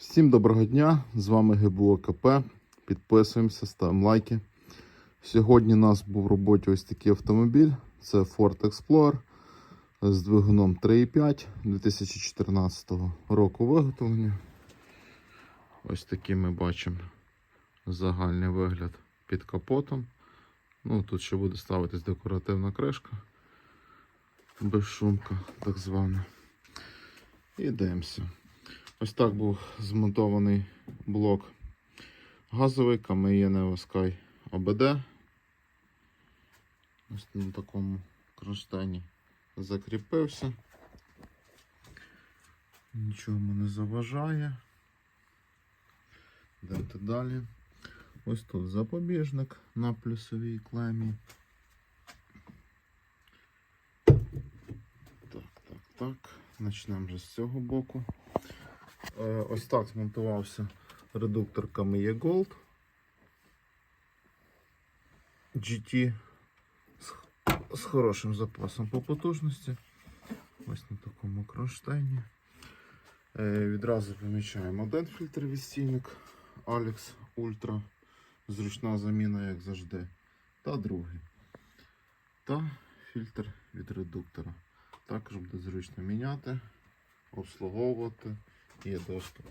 Всім доброго дня! З вами ГБУ КП. Підписуємося, ставимо лайки. Сьогодні у нас був в роботі ось такий автомобіль. Це Ford Explorer з двигуном 3.5 2014 року виготовлення. Ось такий ми бачимо загальний вигляд під капотом. Ну, тут ще буде ставитись декоративна кришка. Безшумка, так звана. І дивимося. Ось так був змонтований блок газовий Камеє Sky ОБД. Ось на такому кронштейні закріпився. Нічого не заважає. Йдемте далі. Ось тут запобіжник на плюсовій клемі. Так, так, так. Почнемо вже з цього боку. Е, Ось так змонтувався редуктор Kamiya Gold GT з, з хорошим запасом по потужності. Ось на такому кронштейні. Е, Відразу помічаємо один фільтр відстійник Alex Ultra. Зручна заміна, як завжди. Та другий. Та фільтр від редуктора. Також буде зручно міняти, обслуговувати. Є доступ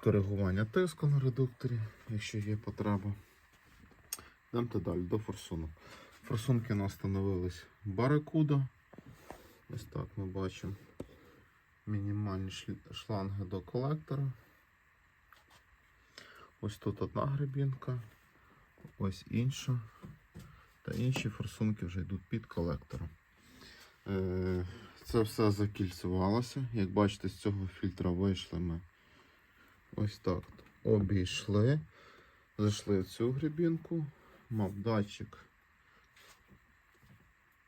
коригування тиску на редукторі, якщо є потреба. Йдемте далі до форсунок. Форсунки у нас встановились Баракуда. Ось так ми бачимо мінімальні шланги до колектора. Ось тут одна гребінка, ось інша. Та інші форсунки вже йдуть під колектором. Це все закільцювалося. Як бачите, з цього фільтра вийшли ми ось так. Обійшли, зайшли в цю грибінку, мав датчик.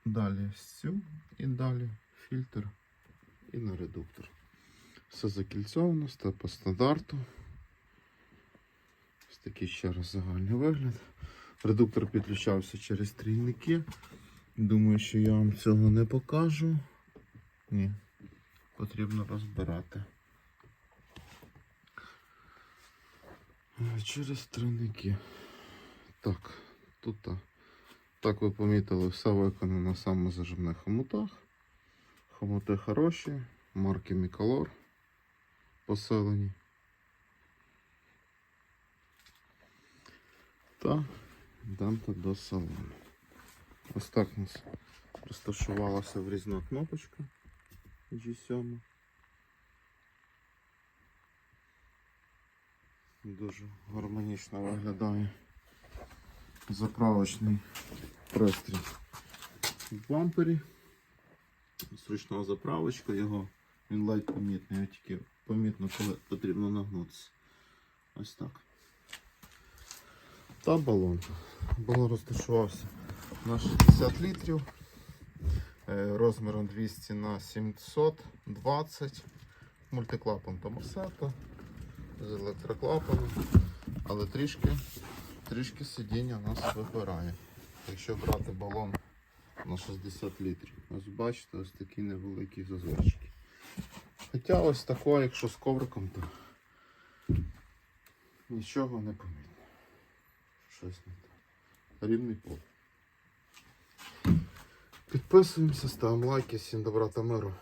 Далі цю і далі фільтр і на редуктор. Все закільцовано, все по стандарту. Ось такий ще раз загальний вигляд. Редуктор підключався через трійники. Думаю, що я вам цього не покажу. Ні, потрібно розбирати. Через тройники. Так, тут так ви помітили, все виконано на самозажимних хомутах. Хомути хороші, марки Мікалор поселені. Та йдемо до салону. Ось так у нас розташувалася врізна кнопочка G7. Дуже гармонічно виглядає заправочний пристрій в бампері. Зручна заправочка, його він ледь помітний, тільки помітно, коли потрібно нагнутися. Ось так. Та балон. Балон розташувався на 60 літрів розміром 200 на 720 мультиклапан Томасета з електроклапаном, але трішки, трішки сидіння нас вибирає. Якщо брати балон на 60 літрів. Ось бачите, ось такі невеликі зазорчики. Хоча ось такого, якщо з ковриком, то нічого не помітно. Щось не так. Рівний пол. Підписуємося, ставимо лайки, всім добра та миру.